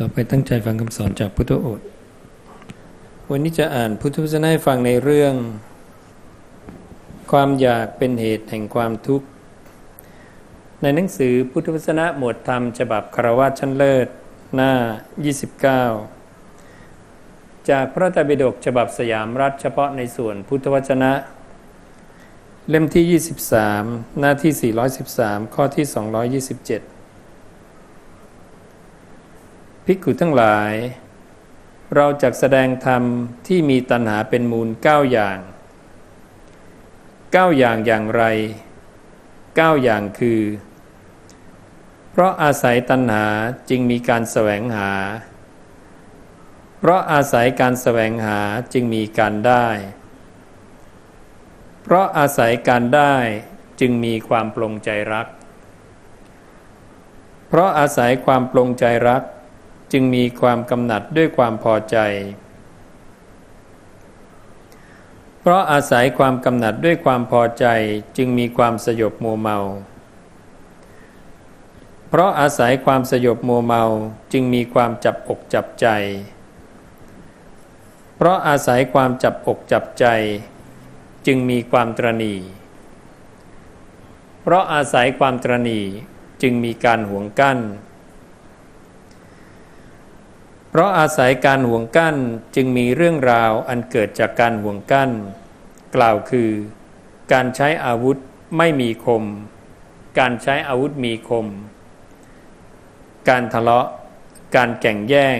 ต่อไปตั้งใจฟังคำสอนจากพุทธโอษฐ์วันนี้จะอ่านพุทธวจนะให้ฟังในเรื่อง ความอยากเป็นเหตุแห่งความทุกข์ ในหนังสือพุทธวจนะหมวดธรรมฉบับคารวะชั้นเลิศ หน้า 29 จากพระตรปิฎกฉบับสยามรัฐเฉพาะในส่วนพุทธวจนะ เล่มที่ 23 หน้าที่ 413 ข้อที่ 227 ภิกขุทั้งหลาย เราจะแสดงธรรมที่มีตัณหาเป็นมูลเก้าอย่างเก้าอย่างอย่างไรเก้าอย่างคือ เพราะอาศัยตัณหาจึงมีการแสวงหา เพราะอาศัยการแสวงหาจึงมีการได้ เพราะอาศัยการได้จึงมีความปลงใจรัก เพราะอาศัยความปลงใจรัก จึงมีความกำหนัดด้วยความพอใจ เพราะอาศัยความกำหนัดด้วยความพอใจจึงมีความสยบมัวเมา เพราะอาศัยความสยบมัวเมาจึงมีความจับอกจับใจ เพราะอาศัยความจับอกจับใจ จึงมีความตรณี เพราะอาศัยความตรณีจึงมีการห่วงกั้น ราะอาศัยการห่วงกั้นจึงมีเรื่องราวอันเกิดจากการห่วงกั้น กล่าวคือ การใช้อาวุธไม่มีคม การใช้อาวุธมีคม การทะเลาะ การแก่งแย่ง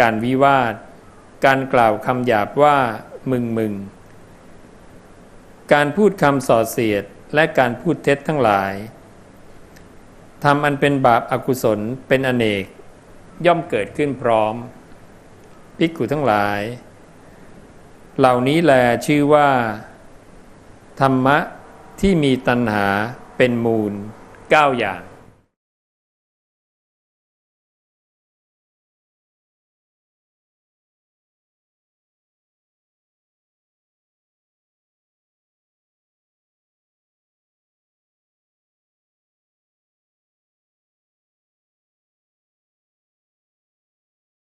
การวิวาท การกล่าวคำหยาบว่ามึงมึง การพูดคำส่อเสียดและการพูดเท็จทั้งหลายทำอันเป็นบาปอากุศลเป็นอเนก ย่อมเกิดขึ้นพร้อม ภิกขุทั้งหลาย เหล่านี้แลชื่อว่า ธรรมะที่มีตัณหาเป็นมูลเก้าอย่าง